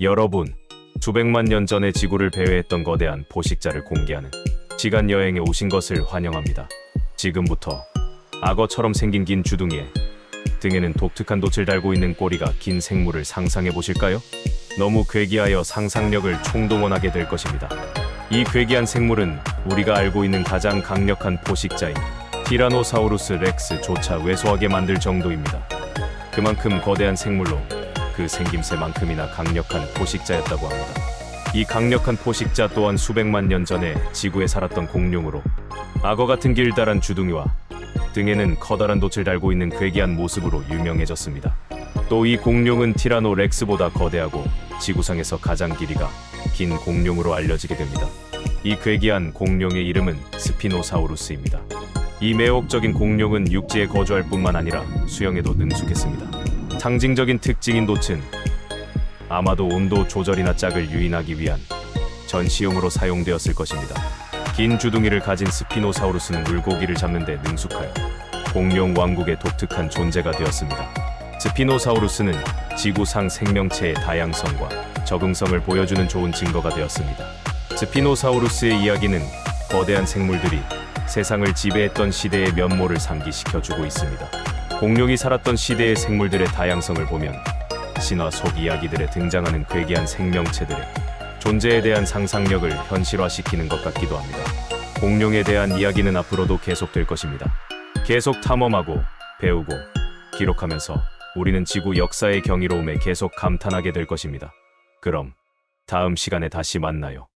여러분, 수백만 년 전에 지구를 배회했던 거대한 포식자를 공개하는 시간 여행에 오신 것을 환영합니다. 지금부터 악어처럼 생긴 긴 주둥이에 등에는 독특한 돛을 달고 있는 꼬리가 긴 생물을 상상해 보실까요? 너무 괴기하여 상상력을 총동원하게 될 것입니다. 이 괴기한 생물은 우리가 알고 있는 가장 강력한 포식자인 티라노사우루스 렉스조차 왜소하게 만들 정도입니다. 그만큼 거대한 생물로 그 생김새만큼이나 강력한 포식자였다고 합니다. 이 강력한 포식자 또한 수백만 년 전에 지구에 살았던 공룡으로 악어 같은 길다란 주둥이와 등에는 커다란 돛을 달고 있는 괴기한 모습으로 유명해졌습니다. 또 이 공룡은 티라노 렉스보다 거대하고 지구상에서 가장 길이가 긴 공룡으로 알려지게 됩니다. 이 괴기한 공룡의 이름은 스피노사우루스입니다. 이 매혹적인 공룡은 육지에 거주할 뿐만 아니라 수영에도 능숙했습니다. 상징적인 특징인 돛은 아마도 온도 조절이나 짝을 유인하기 위한 전시용으로 사용되었을 것입니다. 긴 주둥이를 가진 스피노사우루스는 물고기를 잡는 데 능숙하여 공룡 왕국의 독특한 존재가 되었습니다. 스피노사우루스는 지구상 생명체의 다양성과 적응성을 보여주는 좋은 증거가 되었습니다. 스피노사우루스의 이야기는 거대한 생물들이 세상을 지배했던 시대의 면모를 상기시켜주고 있습니다. 공룡이 살았던 시대의 생물들의 다양성을 보면 신화 속 이야기들에 등장하는 괴기한 생명체들의 존재에 대한 상상력을 현실화시키는 것 같기도 합니다. 공룡에 대한 이야기는 앞으로도 계속될 것입니다. 계속 탐험하고 배우고 기록하면서 우리는 지구 역사의 경이로움에 계속 감탄하게 될 것입니다. 그럼 다음 시간에 다시 만나요.